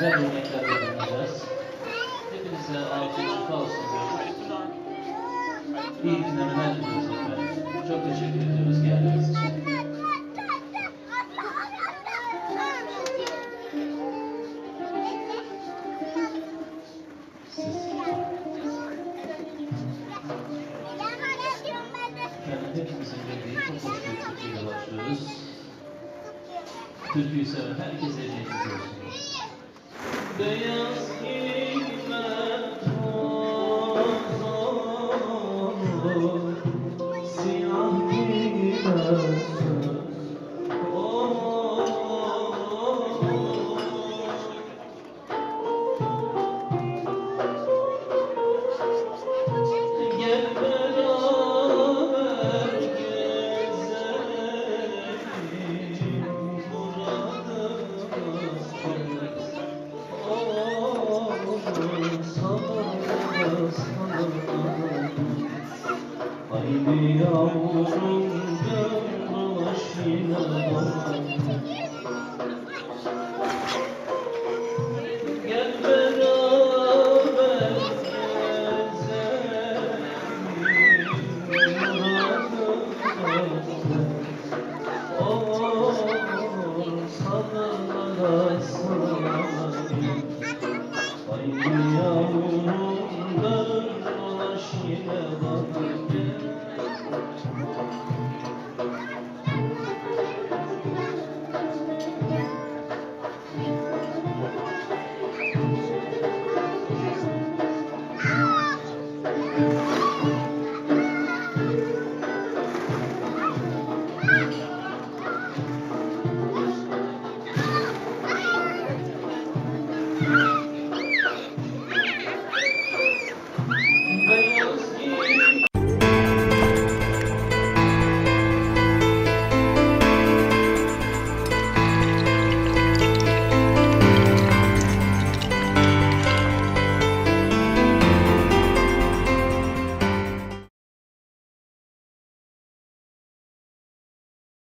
güzel örnekler öğreneceğiz. Hepinize afiyet şifa olsun diyoruz. İyi günler diliyoruz efendim. Çok teşekkür ediyoruz geldiğiniz için. hepimizin bildiği çok hoş bir türküyle başlıyoruz. Türküyü seven herkes eline Yeah. Haydi yavrum gel dolaş yine Gel beraber gezelim. Oh, sana sana Haydi yavrum